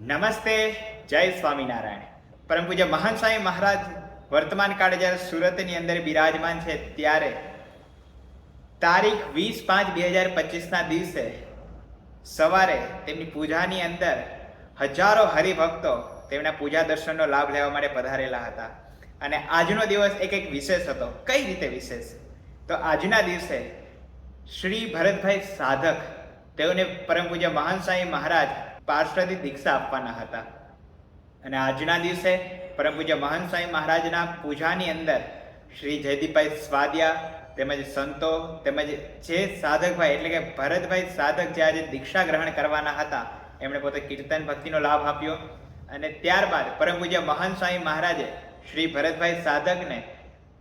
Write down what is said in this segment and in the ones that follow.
નમસ્તે, જય સ્વામિનારાયણ. પરમ પૂજ્ય મહાન સ્વામી મહારાજ, વર્તમાન કાળે જ્યારે સુરતની અંદર બિરાજમાન છે ત્યારે તારીખ વીસ પાંચ બે હજાર પચીસના દિવસે સવારે તેમની પૂજાની અંદર હજારો હરિભક્તો તેમના પૂજા દર્શનનો લાભ લેવા માટે પધારેલા હતા. અને આજનો દિવસ એક એક વિશેષ હતો. કઈ રીતે વિશેષ? તો આજના દિવસે શ્રી ભરતભાઈ સાધક, તેઓને પરમ પૂજ્ય મહાન સ્વામી મહારાજ પાર્ષદી દીક્ષા આપવાના હતા. અને આજના દિવસે પરમ પૂજ્ય મહાન સ્વામી મહારાજના પૂજાની અંદર શ્રી જયદીપભાઈ સ્વાદિયા તેમજ સંતો તેમજ જે સાધકભાઈ એટલે કે ભરતભાઈ સાધક જે આજે દીક્ષા ગ્રહણ કરવાના હતા, એમણે પોતે કીર્તન ભક્તિનો લાભ આપ્યો. અને ત્યારબાદ પરમ પૂજ્ય મહાન સ્વામી મહારાજે શ્રી ભરતભાઈ સાધકને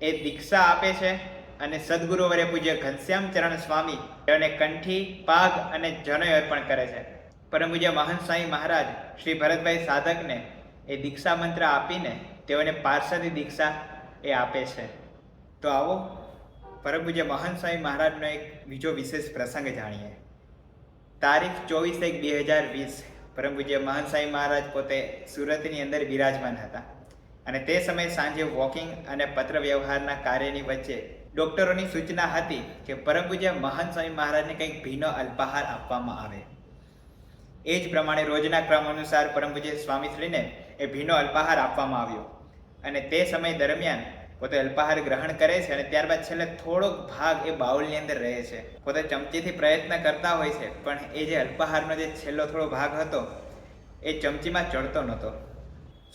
એ દીક્ષા આપે છે અને સદગુરુ વર્ય પૂજ્ય ઘનશ્યામ ચરણ સ્વામી તેઓને કંઠી, પાગ અને જનોય અર્પણ કરે છે. પરમ પૂજ્ય મહાન સાંઈ મહારાજ શ્રી ભરતભાઈ સાધકને એ દીક્ષા મંત્ર આપીને તેઓને પાર્ષદી દીક્ષા એ આપે છે. તો આવો, પરમ પૂજ્ય મહાન સ્વામી મહારાજનો એક બીજો વિશેષ પ્રસંગ જાણીએ. તારીખ ચોવીસ એક બે હજાર વીસ, પરમ પૂજ્ય મહાન સાંઈ મહારાજ પોતે સુરતની અંદર બિરાજમાન હતા. અને તે સમયે સાંજે વોકિંગ અને પત્ર વ્યવહારના કાર્યની વચ્ચે ડોક્ટરોની સૂચના હતી કે પરમ પૂજ્ય મહાન સ્વામી મહારાજને કંઈક ભીનો અલ્પાહાર આપવામાં આવે. એ જ પ્રમાણે રોજના ક્રમ અનુસાર પરમ પૂજ્ય એ ભીનો અલ્પાહાર આપવામાં આવ્યો. અને તે સમય દરમિયાન પોતે અલ્પાહાર ગ્રહણ કરે છે અને ત્યારબાદ છેલ્લે થોડોક ભાગ એ બાઉલની અંદર રહે છે. પોતે ચમચીથી પ્રયત્ન કરતા હોય છે, પણ એ જે અલ્પાહારનો જે છેલ્લો થોડો ભાગ હતો, એ ચમચીમાં ચડતો નહોતો.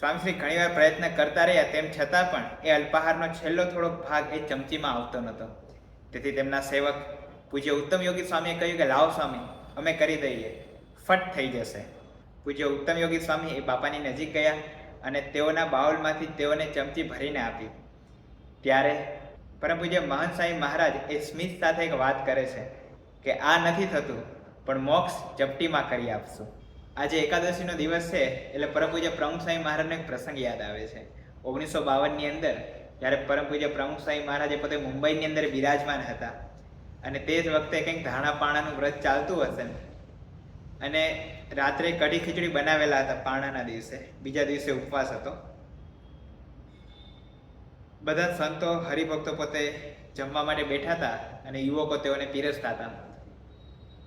સ્વામીશ્રી ઘણીવાર પ્રયત્ન કરતા રહ્યા, તેમ છતાં પણ એ અલ્પાહારનો છેલ્લો થોડોક ભાગ એ ચમચીમાં આવતો નહોતો. તેથી તેમના સેવક પૂજ્ય ઉત્તમ યોગી સ્વામીએ કહ્યું કે, લાવ સ્વામી, અમે કરી દઈએ. ફટ થઈ જશે. પૂજ્ય ઉત્તમ યોગી સ્વામી એ બાપાની નજીક ગયા અને તેઓના બાઉલમાંથી તેઓને ચમચી ભરીને આપી. ત્યારે પરમ પૂજ્ય મહાન સ્વામી મહારાજ એ સ્મિત સાથે એક વાત કરે છે કે આ નથી થતું, પણ મોક્ષ ચપટીમાં કરી આપશું. આજે એકાદશીનો દિવસ છે એટલે પરમ પૂજ્ય પ્રમુખ સ્વામી મહારાજનો એક પ્રસંગ યાદ આવે છે. ઓગણીસો બાવનની અંદર જ્યારે પરમ પૂજ્ય પ્રમુખ સ્વામી મહારાજે પોતે મુંબઈની અંદર બિરાજમાન હતા અને તે જ વખતે કંઈક ધાણા પાણાનું વ્રત ચાલતું હશે અને રાત્રે કઢી ખીચડી બનાવેલા હતા પાણાના દિવસે. બીજા દિવસે ઉપવાસ હતો. બધા સંતો હરિભક્તો પોતે જમવા માટે બેઠા હતા અને યુવકો તેઓને પીરસતા હતા.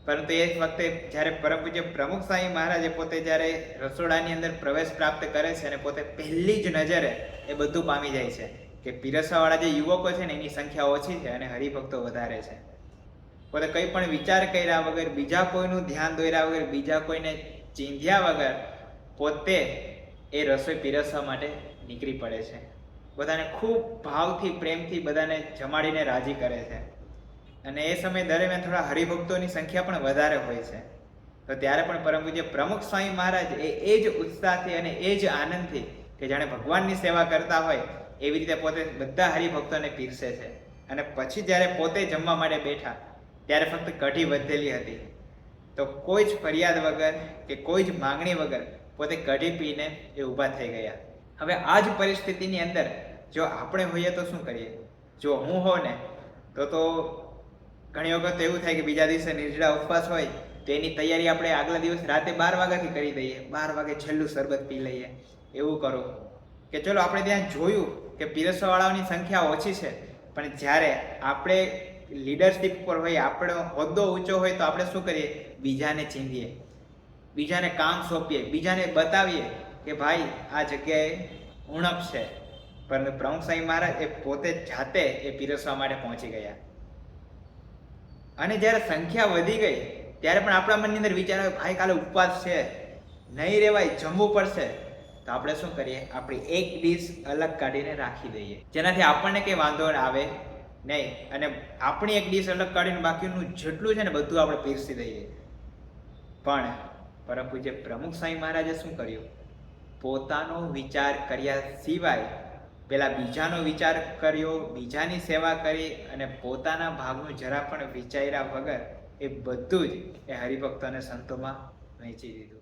પરંતુ એ જ વખતે જ્યારે પરમ પૂજ્ય પ્રમુખ સ્વામી મહારાજે પોતે જ્યારે રસોડાની અંદર પ્રવેશ પ્રાપ્ત કરે છે અને પોતે પહેલી જ નજરે એ બધું પામી જાય છે કે પીરસવાવાળા જે યુવકો છે ને એની સંખ્યા ઓછી છે અને હરિભક્તો વધારે છે. પોતે કંઈ પણ વિચાર કર્યા વગર, બીજા કોઈનું ધ્યાન દોર્યા વગર, બીજા કોઈને ચીંધ્યા વગર, પોતે એ રસોઈ પીરસવા માટે નીકળી પડે છે. બધાને ખૂબ ભાવથી, પ્રેમથી બધાને જમાડીને રાજી કરે છે. અને એ સમય દરમિયાન થોડા હરિભક્તોની સંખ્યા પણ વધારે હોય છે. તો ત્યારે પણ પરમ પૂજ્ય પ્રમુખ સ્વામી મહારાજ એ એ જ ઉત્સાહથી અને એ જ આનંદથી કે જાણે ભગવાનની સેવા કરતા હોય, એવી રીતે પોતે બધા હરિભક્તોને પીરસે છે. અને પછી જ્યારે પોતે જમવા માટે બેઠા ત્યારે ફક્ત કઢી વધેલી હતી. તો કોઈ જ ફરિયાદ વગર કે કોઈ જ માંગણી વગર પોતે કઢી પીને એ ઊભા થઈ ગયા. હવે આ જ પરિસ્થિતિની અંદર જો આપણે હોઈએ તો શું કરીએ? જો હું હોઉં ને, તો તો ઘણી વખત એવું થાય કે બીજા દિવસે નિર્જળા ઉપવાસ હોય, તો એની તૈયારી આપણે આગલા દિવસ રાતે બાર વાગ્યાથી કરી દઈએ. બાર વાગે છેલ્લું શરબત પી લઈએ. એવું કરો. કે ચલો આપણે ત્યાં જોયું કે પીરસવાવાળાઓની સંખ્યા ઓછી છે, પણ જ્યારે આપણે લીડરશીપ પર હોય, આપણો હોદ્દો ઊંચો હોય તો આપણે શું કરીએ? બીજાને ચીંધીએ. બીજાને કામ સોંપીએ. બીજાને બતાવીએ કે ભાઈ, આ જગ્યાએ ઉણપ છે. પરંતુ પ્રમુખ સ્વામી મહારાજ એ પોતે જાતે એ પીરસવા માટે પહોંચી ગયા. અને જ્યારે સંખ્યા વધી ગઈ, ત્યારે પણ આપણા મનની અંદર વિચાર આવે ભાઈ, કાલે ઉપવાસ છે. નહીં રહેવાય જમવું પડશે. તો આપણે શું કરીએ? આપણી એક ડીશ અલગ કાઢીને રાખી દઈએ. જેનાથી આપણને કંઈ વાંધો આવે. નહીં, અને આપણી એક ડીશ અલગ કાઢીને બાકીનું જેટલું છે ને બધું આપણે પીરસી દઈએ. પણ પરમ પૂજ્ય પ્રમુખ સ્વામી મહારાજે શું કર્યું? પોતાનો વિચાર કર્યા સિવાય પેલા બીજાનો વિચાર કર્યો, બીજાની સેવા કરી અને પોતાના ભાગનું જરા પણ વિચાર્યા વગર એ બધું જ એ હરિભક્તો અને સંતોમાં વહેંચી દીધું.